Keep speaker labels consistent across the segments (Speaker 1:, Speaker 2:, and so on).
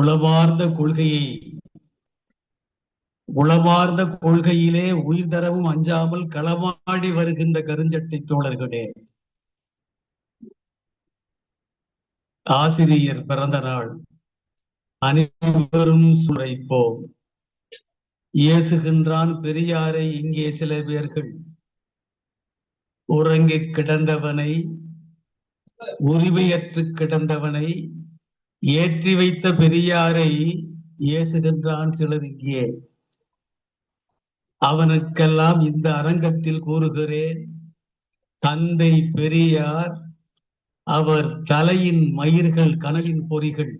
Speaker 1: உளவார்ந்த கொள்கையை உளவார்ந்த கொள்கையிலே உயிர் தரவும் அஞ்சாமல் களமாடி வருகின்ற கருஞ்சட்டை தோழர்களே. ஆசிரியர் பிறந்த நாள். அனைவரும் சுரைப்போம். இயேசுகின்றான் பெரியாரை இங்கே சில பேர்கள். உறங்கி கிடந்தவனை உரிமையற்று கிடந்தவனை ஏற்றி வைத்த பெரியாரை ஏசுகின்றான் சிலர் இங்கே. அவனுக்கெல்லாம் இந்த அரங்கத்தில் கூறுகிறேன் தந்தை பெரியார் அவர் தலையின் மயிர்கள் கனலின் பொறிகள்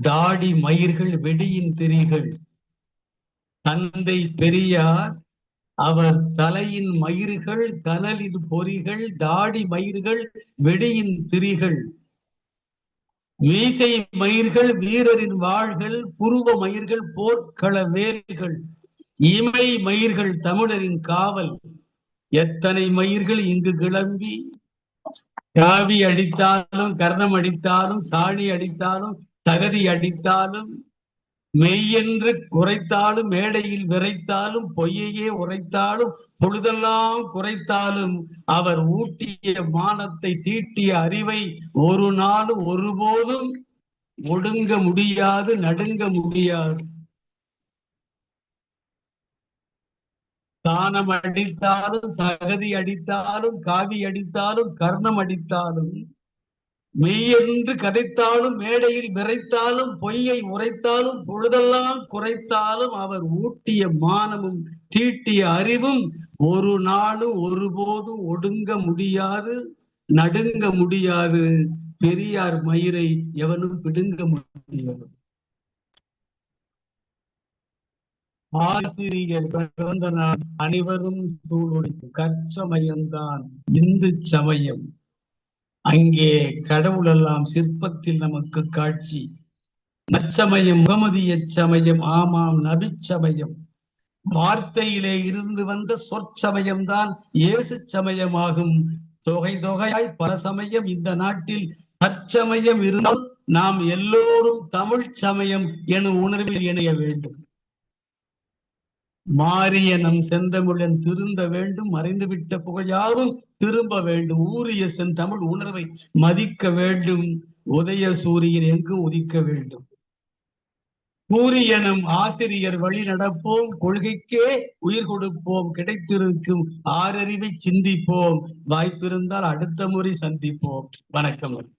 Speaker 1: தாடி மயிர்கள் வெடியின் திரிகள். தந்தை பெரியார் அவர் தலையின் மயிர்கள் கனலின் பொறிகள் தாடி மயிர்கள் வெடியின் திரிகள். மீசை மயிர்கள் வீரரின் வாள்கள் புருவ மயிர்கள் போர்க்கள வேர்கள் இமை மயிர்கள் தமிழரின் காவல். எத்தனை மயிர்கள் இங்கு கிளம்பி? காவி அடித்தாலும் கர்ணம் அடித்தாலும் சாணி அடித்தாலும் தகதி அடித்தாலும் மெய்யென்று குறைத்தாலும் மேடையில் விரைத்தாலும் பொய்யையே உரைத்தாலும் பொழுதெல்லாம் குறைத்தாலும் அவர் ஊட்டிய மானத்தை தீட்டிய அறிவை ஒரு நாளும் ஒருபோதும் ஒடுங்க முடியாது நடுங்க முடியாது. தானம் அடித்தாலும் சகதி அடித்தாலும் காவி அடித்தாலும் கர்ணம் அடித்தாலும் மெய்யென்று கதைத்தாலும் மேடையில் விரைத்தாலும் பொய்யை உரைத்தாலும் பொழுதெல்லாம் குறைத்தாலும் அவர் ஊட்டிய மானமும் தீட்டிய அறிவும் ஒரு நாளும் ஒருபோது ஒடுங்க முடியாது நடுங்க முடியாது. பெரியார் மயிரை எவனும் பிடுங்க முடியாது. ஆசிரியர் பிறந்த நாள் அனைவரும் சூழொழி கற்சமயம்தான் இந்து சமயம். அங்கே கடவுள் எல்லாம் சிற்பத்தில் நமக்கு காட்சி. நச்சமயம் முகமதிய சமயம் ஆமாம் நபிச்சமயம் வார்த்தையிலே இருந்து வந்த சொற்சமயம் தான் இயேசு சமயமாகும். தொகை தொகையாய் பல சமயம் இந்த நாட்டில் தற்சமயம் இருந்தால் நாம் எல்லோரும் தமிழ் சமயம் எனும் உணர்வில் இணைய வேண்டும். மாறிய நம் செந்தமிழன் திருந்த வேண்டும் மறைந்துவிட்ட புகழாவும் திரும்ப வேண்டும். ஊரிய செந்தமிழ் உணர்வை மதிக்க வேண்டும். உதய சூரியன் எங்கு உதிக்க வேண்டும்? சூரியனும் ஆசிரியர் வழி நடப்போம். கொள்கைக்கே உயிர் கொடுப்போம். கிடைத்திருக்கும் ஆறறிவை சிந்திப்போம். வாய்ப்பிருந்தால் அடுத்த முறை சந்திப்போம். வணக்கம்.